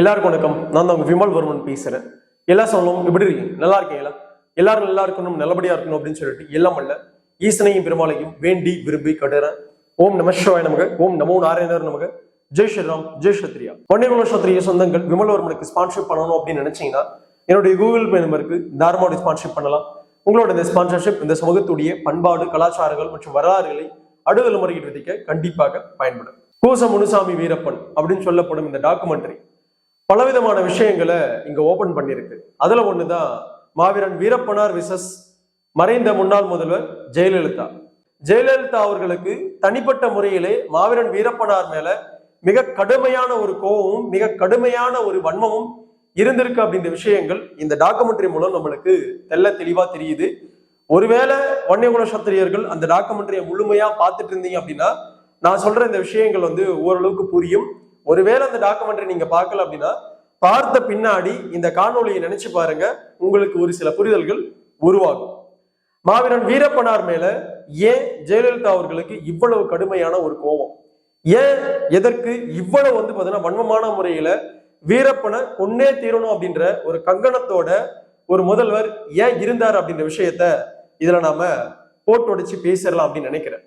எல்லாருக்கும் வணக்கம். நான் தான் உங்க விமல் வர்மன் பேசுறேன். எல்லா சொல்லணும் இப்படி இருக்கீங்க? நல்லா இருக்கீங்களா? எல்லாரும் நல்லா இருக்கணும் நல்லபடியா இருக்கணும் அப்படின்னு சொல்லிட்டு எல்லாம் அல்ல ஈசனையும் பெருமாளையும் வேண்டி விரும்பி கட்டுறேன். ஓம் நம சிவாய நமக ஓம் நமோ நாராயணர் நமக. ஜெய் ஸ்ரீராம் ஜெய் சத்ரியா பொன்னிகுல சத்ரிய சொந்தங்கள் விமல் வர்மனுக்கு ஸ்பான்சர் பண்ணணும் அப்படின்னு நினைச்சீங்கன்னா என்னுடைய கூகுள் பே நம்பருக்கு தாராளமாக ஸ்பான்சர் பண்ணலாம். உங்களோட இந்த ஸ்பான்சர்ஷிப் இந்த சமூகத்துடைய பண்பாடு கலாச்சாரங்கள் மற்றும் வரலாறுகளை அடுதல் முறையிட்டு விதிக்க கண்டிப்பாக பயன்படும். கோச முனுசாமி வீரப்பன் அப்படின்னு சொல்லப்படும் இந்த டாக்குமெண்ட்ரி பலவிதமான விஷயங்களை இங்க ஓபன் பண்ணியிருக்கு. அதுல ஒண்ணுதான் மாவீரன் வீரப்பனார் விசஸ் மறைந்த முன்னாள் முதல்வர் ஜெயலலிதா. ஜெயலலிதா அவர்களுக்கு தனிப்பட்ட முறையிலே மாவீரன் வீரப்பனார் மேல மிக கடுமையான ஒரு கோபமும் மிக கடுமையான ஒரு வன்மமும் இருந்திருக்கு அப்படின்ற விஷயங்கள் இந்த டாக்குமெண்ட்ரி மூலம் நம்மளுக்கு தெல்ல தெளிவா தெரியுது. ஒருவேளை வன்னியகுல சத்திரியர்கள் அந்த டாக்குமெண்ட்ரியை முழுமையா பார்த்துட்டு இருந்தீங்க அப்படின்னா நான் சொல்ற இந்த விஷயங்கள் வந்து ஓரளவுக்கு புரியும். ஒருவேளை அந்த டாக்குமெண்ட்ரி நீங்க பார்க்கல அப்படின்னா பார்த்த பின்னாடி இந்த காணொலியை நினைச்சு பாருங்க. உங்களுக்கு ஒரு சில புரிதல்கள் உருவாகும். மாவீரன் வீரப்பனார் மேல ஏன் ஜெயலலிதா அவர்களுக்கு இவ்வளவு கடுமையான ஒரு கோபம்? ஏன் எதற்கு இவ்வளவு வந்து பாத்தீங்கன்னா வன்மமான முறையில வீரப்பனை கொன்னே தீரணும் அப்படின்ற ஒரு கங்கணத்தோட ஒரு முதல்வர் ஏன் இருந்தார் அப்படின்ற விஷயத்த இதுல நாம போட்டு உடைச்சு பேசிடலாம் அப்படின்னு நினைக்கிறேன்.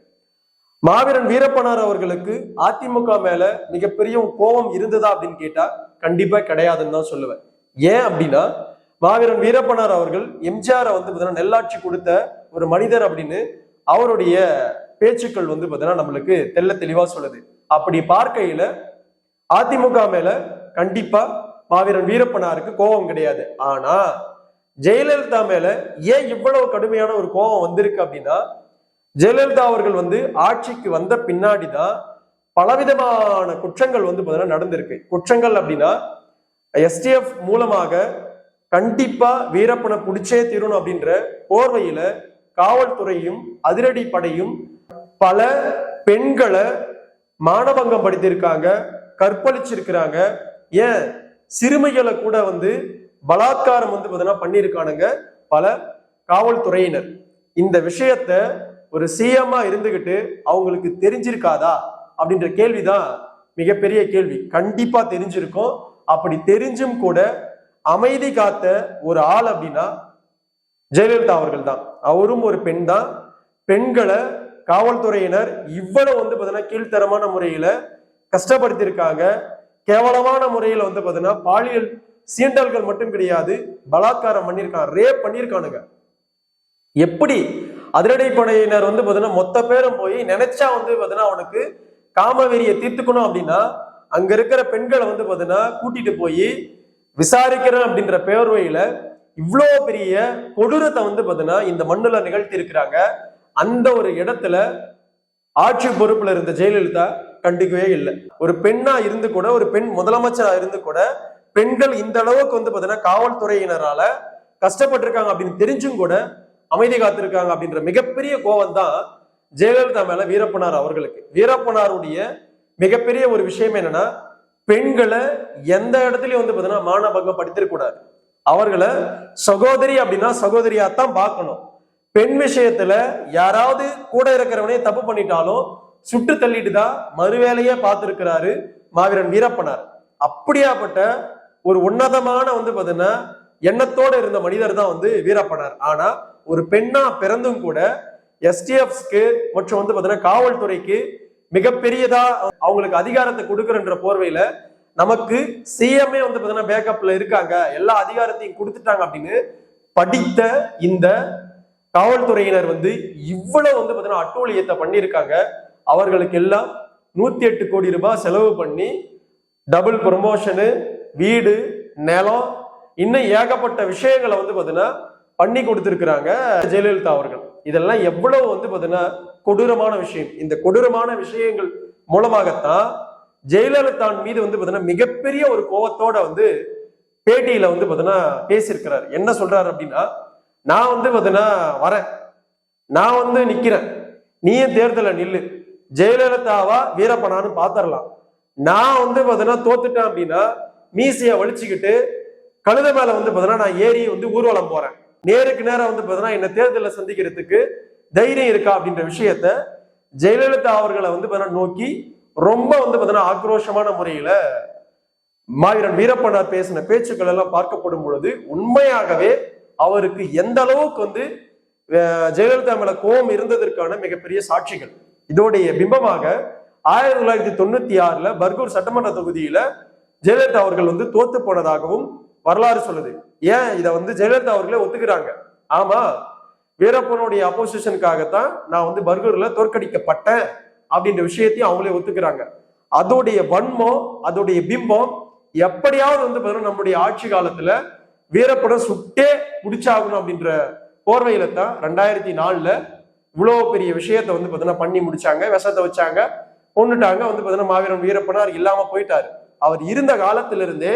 மாவீரன் வீரப்பனார் அவர்களுக்கு அதிமுக மேல மிகப்பெரிய கோபம் இருந்ததா அப்படின்னு கேட்டா கண்டிப்பா கிடையாதுன்னு தான் சொல்லுவேன். ஏன் அப்படின்னா மாவீரன் வீரப்பனார் அவர்கள் எம்ஜிஆரை வந்து பார்த்தீங்கன்னா நெல்லாட்சி கொடுத்த ஒரு மனிதர் அப்படின்னு அவருடைய பேச்சுக்கள் வந்து பார்த்தீங்கன்னா நம்மளுக்கு தெள்ள தெளிவா சொல்லுது. அப்படி பார்க்கையில அதிமுக மேல கண்டிப்பா மாவீரன் வீரப்பனாருக்கு கோபம் கிடையாது. ஆனா ஜெயலலிதா மேல ஏன் இவ்வளவு கடுமையான ஒரு கோபம் வந்திருக்கு அப்படின்னா ஜெயலலிதா அவர்கள் வந்து ஆட்சிக்கு வந்த பின்னாடி தான் பலவிதமான குற்றங்கள் வந்து பார்த்தீங்கன்னா நடந்திருக்கு. குற்றங்கள் அப்படின்னா எஸ்டிஎஃப் மூலமாக கண்டிப்பா வீரப்பனை பிடிச்சே தீரணும் அப்படின்ற போர்வையில காவல்துறையும் அதிரடி படையும் பல பெண்களை மானபங்கம் படுத்தியிருக்காங்க கற்பழிச்சிருக்கிறாங்க. ஏன்? சிறுமிகளை கூட வந்து பலாத்காரம் வந்து பார்த்தீங்கன்னா பண்ணியிருக்கானுங்க பல காவல்துறையினர். இந்த விஷயத்த ஒரு சிஎம்மா இருந்துகிட்டு அவங்களுக்கு தெரிஞ்சிருக்காதா அப்படின்ற கேள்விதான் மிகப்பெரிய கேள்வி. கண்டிப்பா தெரிஞ்சிருக்கும். அப்படி தெரிஞ்சும் கூட அமைதி காத்த ஒரு ஆள் அப்படின்னா ஜெயலலிதா அவர்கள் தான் அவரும் ஒரு பெண் தான். பெண்களை காவல்துறையினர் இவ்வளவு வந்து பார்த்தீங்கன்னா கீழ்த்தரமான முறையில கஷ்டப்படுத்தியிருக்காங்க. கேவலமான முறையில வந்து பார்த்தீங்கன்னா பாலியல் சீண்டல்கள் மட்டும் கிடையாது பலாத்காரம் பண்ணியிருக்கான் ரேப் பண்ணியிருக்கானுங்க. எப்படி அதிரடிப்படையினர் வந்து பார்த்தீங்கன்னா மொத்த பேரும் போய் நினைச்சா வந்து பார்த்தீங்கன்னா அவனுக்கு காமவெறியை தீர்த்துக்கணும் அப்படின்னா அங்க இருக்கிற பெண்களை வந்து பார்த்தீங்கன்னா கூட்டிட்டு போய் விசாரிக்கிறேன் அப்படின்ற பேர்வையில இவ்வளோ பெரிய கொடூரத்தை வந்து பார்த்தீங்கன்னா இந்த மண்ணுல நிகழ்த்தி இருக்கிறாங்க அந்த ஒரு இடத்துல ஆட்சி பொறுப்புல இருந்த ஜெயலலிதா கண்டுக்கவே இல்லை. ஒரு பெண்ணா இருந்து கூட ஒரு பெண் முதலமைச்சரா இருந்து கூட பெண்கள் இந்த அளவுக்கு வந்து பார்த்தீங்கன்னா காவல்துறையினரால கஷ்டப்பட்டிருக்காங்க அப்படின்னு தெரிஞ்சும் கூட அமைதி காத்திருக்காங்க அப்படின்ற மிகப்பெரிய கோபம் தான் ஜெயலலிதா மேல வீரப்பனார் அவர்களுக்கு. வீரப்பனாருடைய மிகப்பெரிய ஒரு விஷயம் என்னன்னா பெண்களை எந்த இடத்துலயும் வந்து பார்த்தீங்கன்னா மானபங்கம் படுத்திருக்கூடாது அவர்களை சகோதரி அப்படின்னா சகோதரியா தான் பார்க்கணும். பெண் விஷயத்துல யாராவது கூட இருக்கிறவனே தப்பு பண்ணிட்டாலும் சுட்டு தள்ளிட்டு தான் மறுவேலையே பார்த்திருக்கிறாரு மாவீரன் வீரப்பனார். அப்படியாப்பட்ட ஒரு உன்னதமான வந்து பாத்தீங்கன்னா எண்ணத்தோட இருந்த மனிதர் தான் வந்து வீரப்பனார். ஆனா ஒரு பெண்ணா பிறந்தும் கூட எஸ்டிஎஃப்ஸ்க்கு மற்றும் வந்து பாத்தீங்கன்னா காவல்துறைக்கு மிகப்பெரியதா அவங்களுக்கு அதிகாரத்தை கொடுக்குறன்ற போர்வையில நமக்கு சிஎம்ஏ வந்து பாத்தீங்கன்னா பேக்கப்ல இருக்காங்க. எல்லா அதிகாரத்தையும் கொடுத்துட்டாங்க அப்படின்னு படித்த இந்த காவல்துறையினர் வந்து இவ்வளவு வந்து பாத்தீங்கன்னா அட்டூழியத்தை பண்ணியிருக்காங்க. அவர்களுக்கு எல்லாம் நூத்தி எட்டு கோடி ரூபாய் செலவு பண்ணி டபுள் ப்ரொமோஷனு வீடு நிலம் இன்னும் ஏகப்பட்ட விஷயங்களை வந்து பாத்தீங்கன்னா பண்ணி கொடுத்திருக்கிறாங்க ஜெயலலிதா அவர்கள். இதெல்லாம் எவ்வளவு வந்து பார்த்தீங்கன்னா கொடூரமான விஷயம். இந்த கொடூரமான விஷயங்கள் மூலமாகத்தான் ஜெயலலிதான் மீது வந்து பார்த்தீங்கன்னா மிகப்பெரிய ஒரு கோபத்தோட வந்து பேட்டியில வந்து பார்த்தீங்கன்னா பேசியிருக்கிறார். என்ன சொல்றாரு அப்படின்னா நான் வந்து பார்த்தீங்கன்னா வரேன். நான் வந்து நிக்கிறேன். நீயும் தேர்தல நில்லு. ஜெயலலிதாவா வீரப்பனான்னு பாத்திரலாம். நான் வந்து பார்த்தீங்கன்னா தோத்துட்டேன் அப்படின்னா மீசையை வலிச்சுக்கிட்டு கழுத மேல வந்து பார்த்தீங்கன்னா நான் ஏறி வந்து ஊர்வலம் போறேன். நேருக்கு நேரம் வந்து பார்த்தீங்கன்னா என்ன தேர்தலில் சந்திக்கிறதுக்கு தைரியம் இருக்கா அப்படின்ற விஷயத்த ஜெயலலிதா அவர்களை வந்து பார்த்தீங்கன்னா நோக்கி ரொம்ப வந்து பார்த்தீங்கன்னா ஆக்ரோஷமான முறையில மாவீரன் வீரப்பனார் பேசின பேச்சுக்கள் எல்லாம் பார்க்கப்படும் பொழுது உண்மையாகவே அவருக்கு எந்த அளவுக்கு வந்து ஜெயலலிதா மேல கோபம் இருந்ததற்கான மிகப்பெரிய சாட்சிகள். இதோடைய பிம்பமாக ஆயிரத்தி தொள்ளாயிரத்தி தொண்ணூத்தி ஆறுல பர்கூர் சட்டமன்ற தொகுதியில ஜெயலலிதா அவர்கள் வந்து தோத்து போனதாகவும் வரலாறு சொல்லுது. ஏன் இதை வந்து ஜெயலலிதா அவர்களே ஒத்துக்கிறாங்க? ஆமா வீரப்பனுடைய அப்போசிஷனுக்காகத்தான் நான் வந்து பர்கூர்ல தோற்கடிக்கப்பட்டேன் அப்படின்ற விஷயத்தையும் அவங்களே ஒத்துக்கிறாங்க. அதோடைய வன்மம் அதோடைய பிம்பம் எப்படியாவது வந்து பாத்தீங்கன்னா நம்முடைய ஆட்சி காலத்துல வீரப்படம் சுட்டே முடிச்சாகணும் அப்படின்ற போர்வையில தான் ரெண்டாயிரத்தி நாலுல இவ்வளவு பெரிய விஷயத்த வந்து பாத்தீங்கன்னா பண்ணி முடிச்சாங்க விஷத்தை வச்சாங்க கொண்டுட்டாங்க. வந்து பாத்தீங்கன்னா மாவீரன் வீரப்பனார் இல்லாம போயிட்டாரு. அவர் இருந்த காலத்திலிருந்தே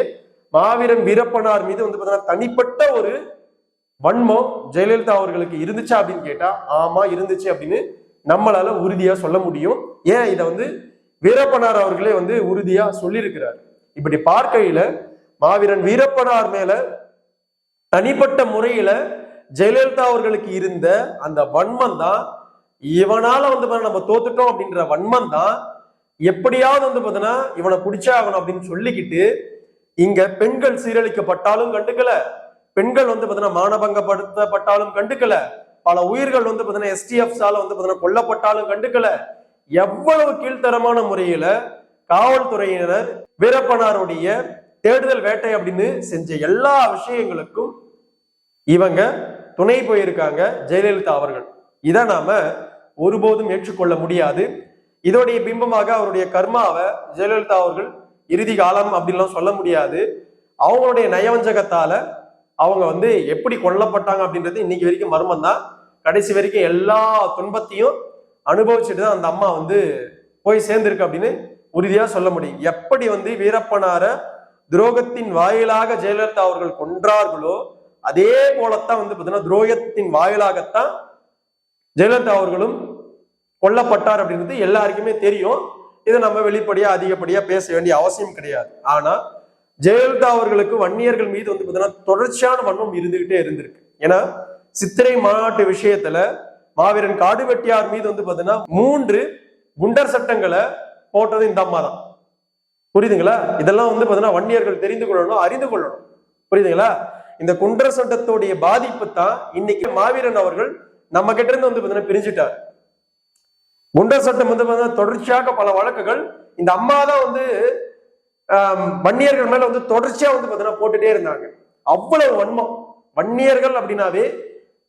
மாவீரன் வீரப்பனார் மீது வந்து பார்த்தீங்கன்னா தனிப்பட்ட ஒரு வன்மம் ஜெயலலிதா அவர்களுக்கு இருந்துச்சா அப்படின்னு கேட்டா ஆமா இருந்துச்சு அப்படின்னு நம்மளால உறுதியா சொல்ல முடியும். ஏன் இதை வந்து வீரப்பனார் அவர்களே வந்து உறுதியா சொல்லியிருக்கிறார்? இப்படி பார்க்கையில மாவீரன் வீரப்பனார் மேல தனிப்பட்ட முறையில ஜெயலலிதா அவர்களுக்கு இருந்த அந்த வன்மம் தான் இவனால வந்து நம்ம தோத்துட்டோம் அப்படின்ற வன்மம் தான் எப்படியாவது வந்து பார்த்தீங்கன்னா இவனை பிடிச்சாகணும் அப்படின்னு சொல்லிக்கிட்டு இங்க பெண்கள் சீரழிக்கப்பட்டாலும் கண்டுக்கல. பெண்கள் வந்து பாத்தீங்கன்னா மானபங்கப்படுத்தப்பட்டாலும் கண்டுக்கல. பல உயிர்கள் வந்து பாத்தீங்கன்னா எஸ்டிஎஃப்ஸால வந்து பாத்தீங்கன்னா கொல்லப்பட்டாலும் கண்டுக்கல. எவ்வளவு கீழ்த்தரமான முறையில காவல்துறையினர் வீரப்பனாருடைய தேடுதல் வேட்டை அப்படின்னு செஞ்ச எல்லா விஷயங்களுக்கும் இவங்க துணை போயிருக்காங்க ஜெயலலிதா அவர்கள். இதை நாம ஒருபோதும் ஏற்றுக்கொள்ள முடியாது. இதோடைய பிம்பமாக அவருடைய கர்மாவை ஜெயலலிதா அவர்கள் இறுதி காலம் அப்படின்லாம் சொல்ல முடியாது. அவங்களுடைய நயவஞ்சகத்தால அவங்க வந்து எப்படி கொல்லப்பட்டாங்க அப்படின்றது இன்னைக்கு வரைக்கும் மர்மம் தான். கடைசி வரைக்கும் எல்லா துன்பத்தையும் அனுபவிச்சுட்டு தான் அந்த அம்மா வந்து போய் சேர்ந்திருக்கு அப்படின்னு உறுதியா சொல்ல முடியும். எப்படி வந்து வீரப்பனார துரோகத்தின் வாயிலாக ஜெயலலிதா அவர்கள் கொன்றார்களோ அதே போலத்தான் வந்து பார்த்தீங்கன்னா துரோகத்தின் வாயிலாகத்தான் ஜெயலலிதா அவர்களும் கொல்லப்பட்டார் அப்படின்றது எல்லாருக்குமே தெரியும். இதை நம்ம வெளிப்படையா அதிகப்படியா பேச வேண்டிய அவசியம் கிடையாது. ஆனா ஜெயலலிதா அவர்களுக்கு வன்னியர்கள் மீது வந்து பார்த்தீங்கன்னா தொடர்ச்சியான வன்மம் இருந்துகிட்டே இருந்திருக்கு. ஏன்னா சித்திரை மாநாட்டு விஷயத்துல மாவீரன் காடு வெட்டியார் மீது வந்து பார்த்தீங்கன்னா மூன்று குண்டர் சட்டங்களை போட்டது இந்த அம்மா தான். புரியுதுங்களா? இதெல்லாம் வந்து பார்த்தீங்கன்னா வன்னியர்கள் தெரிந்து கொள்ளணும் அறிந்து கொள்ளணும். புரியுதுங்களா? இந்த குண்டர் சட்டத்துடைய பாதிப்பு தான் இன்னைக்கு மாவீரன் அவர்கள் நம்ம கிட்ட இருந்து வந்து பார்த்தீங்கன்னா பிரிஞ்சுட்டார். குண்டர் சட்டம் வந்து தொடர்ச்சியாக பல வழக்குகள். இந்த அம்மா தான் வந்து வன்னியர்கள் மேல வந்து தொடர்ச்சியா வந்து பார்த்தீங்கன்னா போட்டுட்டே இருந்தாங்க. அவ்வளவு வன்மம். வன்னியர்கள் அப்படின்னாவே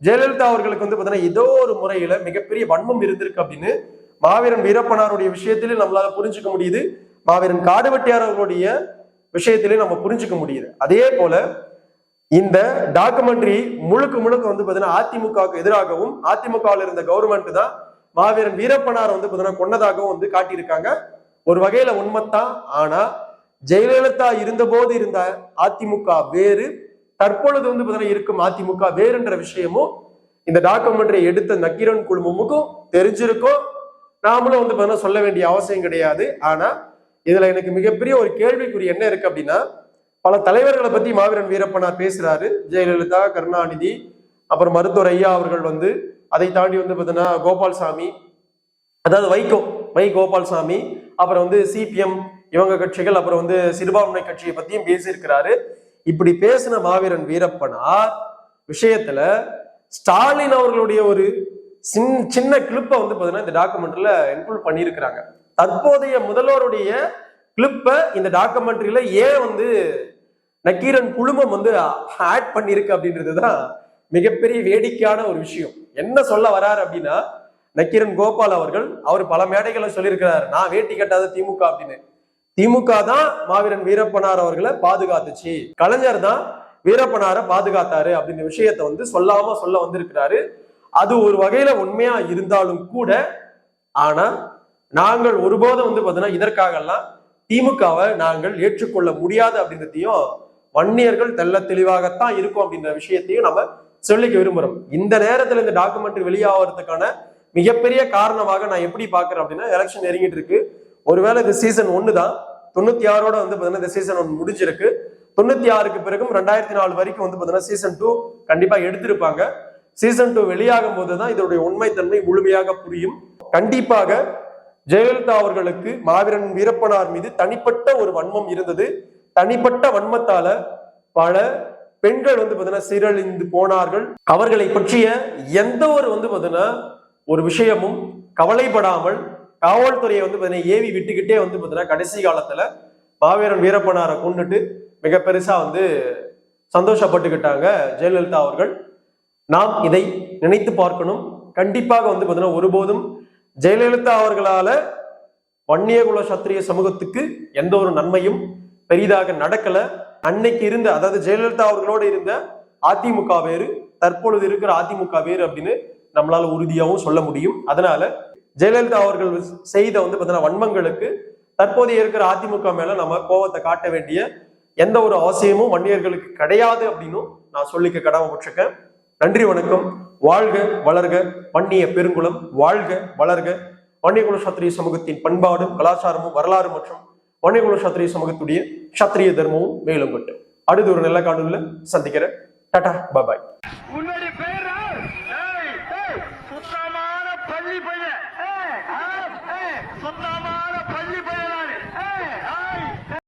ஜெயலலிதா அவர்களுக்கு வந்து பார்த்தீங்கன்னா ஏதோ ஒரு முறையில மிகப்பெரிய வன்மம் இருந்திருக்கு அப்படின்னு மாவீரன் வீரப்பனாருடைய விஷயத்திலே நம்மளால புரிஞ்சுக்க முடியுது. மாவீரன் காடுவெட்டியார் அவர்களுடைய விஷயத்திலே நம்ம புரிஞ்சுக்க முடியுது. அதே போல இந்த டாக்குமெண்ட்ரி முழுக்க முழுக்க வந்து பாத்தீங்கன்னா அதிமுகவுக்கு எதிராகவும் அதிமுகவில் இருந்த கவர்மெண்ட் தான் மாவீரன் வீரப்பனார் வந்து பாத்தீங்கன்னா கொன்னதாகவும் வந்து காட்டியிருக்காங்க. ஒரு வகையில உண்மைத்தான். ஆனா ஜெயலலிதா இருந்தபோது இருந்த அதிமுக வேறு தற்பொழுது வந்து பாத்தீங்கன்னா இருக்கும் அதிமுக வேறுன்ற விஷயமும் இந்த டாக்குமெண்ட்ரி எடுத்த நக்கீரன் குழுமமுக்கும் தெரிஞ்சிருக்கும். நாமளும் வந்து பாத்தீங்கன்னா சொல்ல வேண்டிய அவசியம் கிடையாது. ஆனா இதுல எனக்கு மிகப்பெரிய ஒரு கேள்விக்குறி என்ன இருக்கு அப்படின்னா பல தலைவர்களை பத்தி மாவீரன் வீரப்பனார் பேசுறாரு. ஜெயலலிதா கருணாநிதி அப்புறம் மருத்துவர் ஐயா அவர்கள் வந்து அதை தாண்டி வந்து பார்த்தீங்கன்னா கோபால்சாமி அதாவது வைகோ வை கோபால்சாமி அப்புறம் வந்து சிபிஎம் இவங்க கட்சிகள் அப்புறம் வந்து சிறுபான்மை கட்சியை பத்தியும் பேசியிருக்கிறாரு. இப்படி பேசின மாவீரன் வீரப்பனார் விஷயத்துல ஸ்டாலின் அவர்களுடைய ஒரு சின் சின்ன கிளிப்பை வந்து பார்த்தீங்கன்னா இந்த டாக்குமெண்ட்ரியில இன்க்ளூட் பண்ணியிருக்கிறாங்க. தற்போதைய முதல்வருடைய கிளிப்பை இந்த டாக்குமெண்ட்ரியில ஏன் வந்து நக்கீரன் குழுமம் வந்து ஆட் பண்ணியிருக்கு அப்படின்றது தான் மிகப்பெரிய வேடிக்கையான ஒரு விஷயம். என்ன சொல்ல வராரு அப்படின்னா நக்கீரன் கோபால் அவர்கள் அவர் பல மேடைகளை சொல்லியிருக்கிறார் நான் வேட்டி கட்டாத திமுக அப்படின்னு. திமுக தான் மாவீரன் வீரப்பனார் அவர்களை பாதுகாத்துச்சு. கலைஞர் தான் வீரப்பனாரை பாதுகாத்தாரு அப்படின்ற விஷயத்த வந்து சொல்லாம சொல்ல வந்திருக்கிறாரு. அது ஒரு வகையில உண்மையா இருந்தாலும் கூட ஆனா நாங்கள் ஒருபோதும் வந்து பார்த்தீங்கன்னா இதற்காகலாம் திமுகவை நாங்கள் ஏற்றுக்கொள்ள முடியாது அப்படின்றதையும் வன்னியர்கள் தெள்ள தெளிவாகத்தான் இருக்கும் அப்படின்ற விஷயத்தையும் நம்ம சொல்லிக்க விரும்புறோம். இந்த நேரத்தில் இந்த டாக்குமெண்ட்ரி வெளியாகிறதுக்கான மிகப்பெரிய காரணமாக நான் எப்படி பார்க்குறேன் அப்படின்னா எலெக்ஷன் நெருங்கிட்டு இருக்கு ஒருவேளை இது சீசன் ஒன்று தான் தொண்ணூத்தி ஆறோட வந்து பாத்தீங்கன்னா இந்த சீசன் ஒன்று முடிஞ்சிருக்கு. தொண்ணூத்தி ஆறுக்கு பிறகும் ரெண்டாயிரத்தி நாலு வரைக்கும் வந்து பாத்தீங்கன்னா சீசன் டூ கண்டிப்பா எடுத்திருப்பாங்க. சீசன் டூ வெளியாகும் போதுதான் இதனுடைய உண்மைத்தன்மை முழுமையாக புரியும். கண்டிப்பாக ஜெயலலிதா அவர்களுக்கு மாவீரன் வீரப்பனார் மீது தனிப்பட்ட ஒரு வன்மம் இருந்தது. தனிப்பட்ட வன்மத்தால பல பெண்கள் வந்து பாத்தீங்கன்னா சீரழிந்து போனார்கள். அவர்களை பற்றிய எந்த ஒரு வந்து பாத்தீங்கன்னா ஒரு விஷயமும் கவலைப்படாமல் காவல்துறையை வந்து பாத்தீங்கன்னா ஏவி விட்டுக்கிட்டே வந்து பாத்தீங்கன்னா கடைசி காலத்துல மாவீரன் வீரப்பனாரை கொண்டுட்டு மிக பெருசா வந்து சந்தோஷப்பட்டுக்கிட்டாங்க ஜெயலலிதா அவர்கள். நாம் இதை நினைத்து பார்க்கணும். கண்டிப்பாக வந்து பாத்தீங்கன்னா ஒருபோதும் ஜெயலலிதா அவர்களால வன்னியகுல சத்திரிய சமூகத்துக்கு எந்த ஒரு நன்மையும் பெரிதாக நடக்கலை. அன்னைக்கு இருந்த அதாவது ஜெயலலிதா அவர்களோடு இருந்த அதிமுக வேறு தற்பொழுது இருக்கிற அதிமுக வேறு அப்படின்னு நம்மளால உறுதியாகவும் சொல்ல முடியும். அதனால ஜெயலலிதா அவர்கள் செய்த வந்து பார்த்தீங்கன்னா வன்மங்களுக்கு தற்போதைய இருக்கிற அதிமுக மேல நம்ம கோவத்தை காட்ட வேண்டிய எந்த ஒரு அவசியமும் வன்னியர்களுக்கு கிடையாது அப்படின்னும் நான் சொல்லிக்க கடமைப்பட்டிருக்கேன். நன்றி வணக்கம். வாழ்க வளர்க. வன்னிய பெருங்குளம் வாழ்க வளர்க. வன்னியகுல சத்திரிய சமூகத்தின் பண்பாடும் கலாச்சாரமும் வரலாறு மற்றும் வன்னியகுல சத்திரிய சமூகத்துடைய சத்திரிய தர்மமும் மேலும் கட்டும் அடுத்து ஒரு நல்ல காணொலியில் சந்திக்கிறேன். டாடா பாபாய்